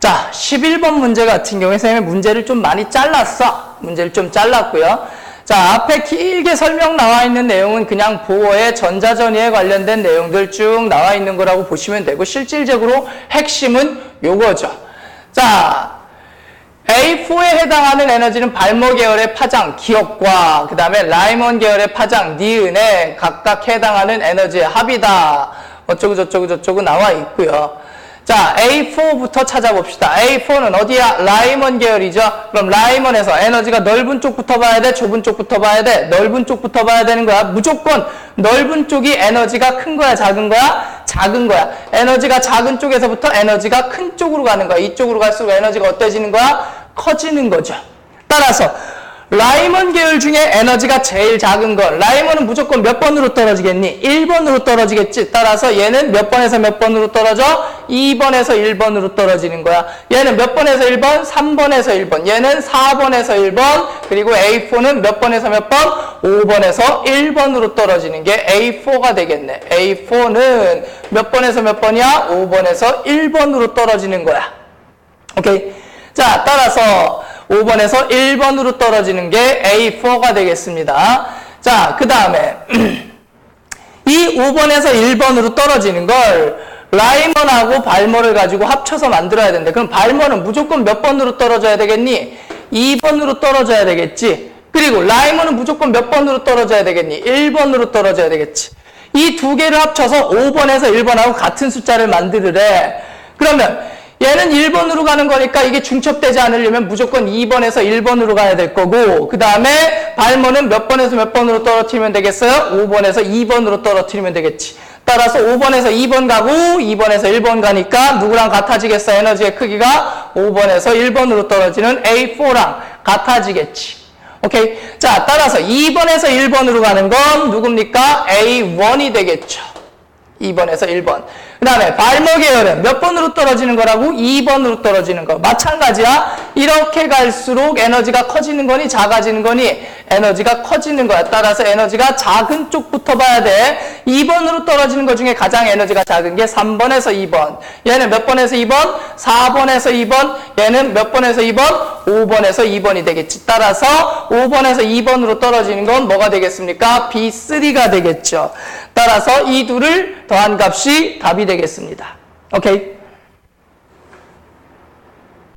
자, 11번 문제 같은 경우에 선생님이 문제를 좀 많이 잘랐어. 문제를 좀 잘랐고요. 자, 앞에 길게 설명 나와 있는 내용은 그냥 보어의 전자전이에 관련된 내용들 쭉 나와 있는 거라고 보시면 되고 실질적으로 핵심은 요거죠. 자, A4에 해당하는 에너지는 발모 계열의 파장, 기억과 그 다음에 라이먼 계열의 파장, 니은에 각각 해당하는 에너지의 합이다. 어쩌고 저쩌고 저쩌고 나와 있고요. 자, A4부터 찾아봅시다. A4는 어디야? 라이먼 계열이죠. 그럼 라이먼에서 에너지가 넓은 쪽부터 봐야 돼? 좁은 쪽부터 봐야 돼? 넓은 쪽부터 봐야 되는 거야. 무조건 넓은 쪽이 에너지가 큰 거야? 작은 거야? 작은 거야. 에너지가 작은 쪽에서부터 에너지가 큰 쪽으로 가는 거야. 이쪽으로 갈수록 에너지가 어때지는 거야? 커지는 거죠. 따라서 라이먼 계열 중에 에너지가 제일 작은 거. 라이먼은 무조건 몇 번으로 떨어지겠니? 1번으로 떨어지겠지. 따라서 얘는 몇 번에서 몇 번으로 떨어져? 2번에서 1번으로 떨어지는 거야. 얘는 몇 번에서 1번? 3번에서 1번. 얘는 4번에서 1번. 그리고 A4는 몇 번에서 몇 번? 5번에서 1번으로 떨어지는 게 A4가 되겠네. A4는 몇 번에서 몇 번이야? 5번에서 1번으로 떨어지는 거야. 오케이. 자, 따라서 5번에서 1번으로 떨어지는 게 A4가 되겠습니다. 자, 그 다음에 이 5번에서 1번으로 떨어지는 걸 라이먼하고 발모를 가지고 합쳐서 만들어야 된대. 그럼 발모는 무조건 몇 번으로 떨어져야 되겠니? 2번으로 떨어져야 되겠지. 그리고 라이먼은 무조건 몇 번으로 떨어져야 되겠니? 1번으로 떨어져야 되겠지. 이 두 개를 합쳐서 5번에서 1번하고 같은 숫자를 만들으래. 그러면 얘는 1번으로 가는 거니까 이게 중첩되지 않으려면 무조건 2번에서 1번으로 가야 될 거고 그 다음에 발모는 몇 번에서 몇 번으로 떨어뜨리면 되겠어요? 5번에서 2번으로 떨어뜨리면 되겠지. 따라서 5번에서 2번 가고 2번에서 1번 가니까 누구랑 같아지겠어? 에너지의 크기가 5번에서 1번으로 떨어지는 A4랑 같아지겠지. 오케이. 자, 따라서 2번에서 1번으로 가는 건 누굽니까? A1이 되겠죠. 2번에서 1번. 그 다음에 발모 계열은 몇 번으로 떨어지는 거라고? 2번으로 떨어지는 거. 마찬가지야. 이렇게 갈수록 에너지가 커지는 거니 작아지는 거니 에너지가 커지는 거야. 따라서 에너지가 작은 쪽부터 봐야 돼. 2번으로 떨어지는 것 중에 가장 에너지가 작은 게 3번에서 2번. 얘는 몇 번에서 2번? 4번에서 2번. 얘는 몇 번에서 2번? 5번에서 2번이 되겠지. 따라서 5번에서 2번으로 떨어지는 건 뭐가 되겠습니까? B3가 되겠죠. 따라서 이 둘을 더한 값이 답이 되겠습니다. 오케이?